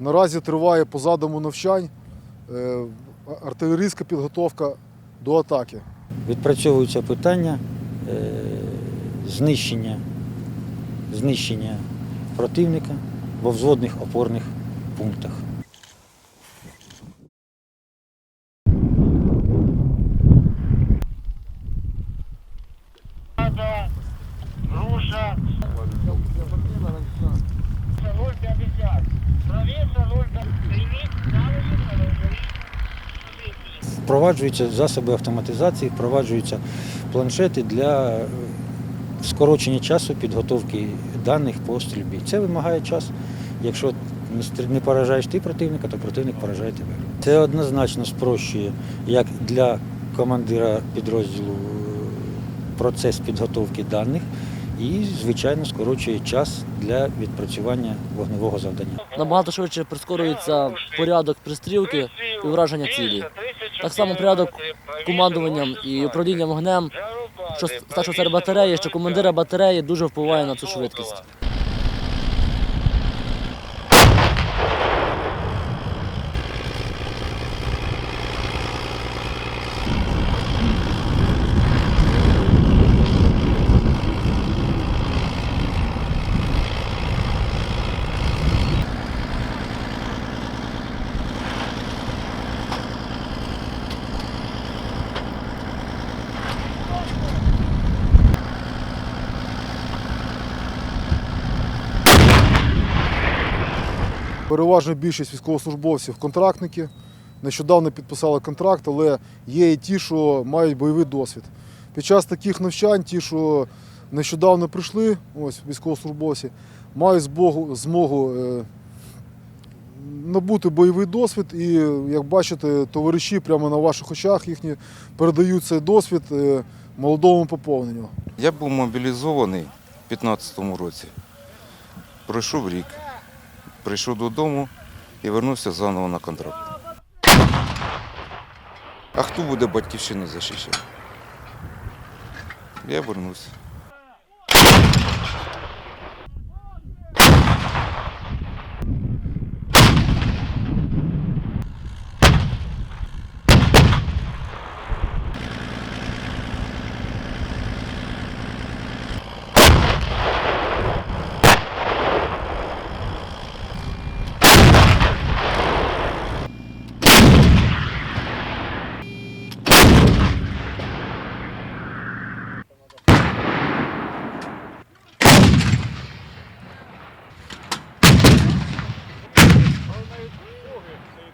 Наразі триває по задуму навчань е, артилерійська підготовка до атаки. Відпрацьовуються питання е, знищення, знищення противника во взводних опорних пунктах. Впроваджуються засоби автоматизації, впроваджуються планшети для е, скорочення часу підготовки даних по стрільбі. Це вимагає час. Якщо не поражаєш ти противника, то противник поражає тебе. Це однозначно спрощує як для командира підрозділу е, процес підготовки даних і, звичайно, скорочує час для відпрацювання вогневого завдання. набагато швидше прискорюється порядок пристрілки і враження цілі. Так само порядок командуванням і управлінням вогнем, що старшого батареї, що командира батареї дуже впливає на цю швидкість. Переважна більшість військовослужбовців контрактники. Нещодавно підписали контракт, але є і ті, що мають бойовий досвід. Під час таких навчань, ті, що нещодавно прийшли, ось військовослужбовці, мають змогу, змогу е, набути бойовий досвід. І, як бачите, товариші прямо на ваших очах їхні передають цей досвід е, молодому поповненню. Я був мобілізований у 2015 році. Пройшов рік. Прийшов додому і вернувся заново на контракт. А хто буде батьківщину захищати? Я вернувся.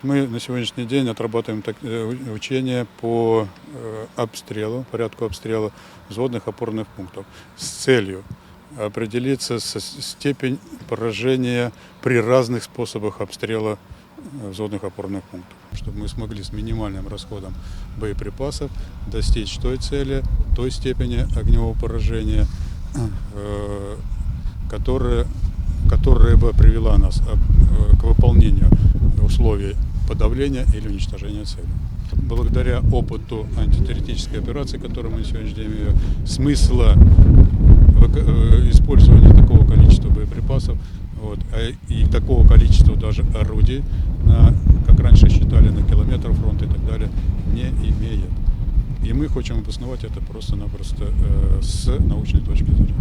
Мы на сегодняшний день отрабатываем так- э, учения по э, обстрелу, порядку обстрела взводных опорных пунктов с целью определиться со степень поражения при разных способах обстрела э, взводных опорных пунктов, чтобы мы смогли с минимальным расходом боеприпасов достичь той цели, той степени огневого поражения, которая, которая бы привела нас к выполнению условий подавления или уничтожения цели. Благодаря опыту антитеррористической операции, которую мы на сегодняшний день имеем, смысла э, использования такого количества боеприпасов вот, а и такого количества даже орудий, на, как раньше считали, на километр фронта и так далее, не имеет. И мы хотим обосновать это просто-напросто э, с научной точки зрения.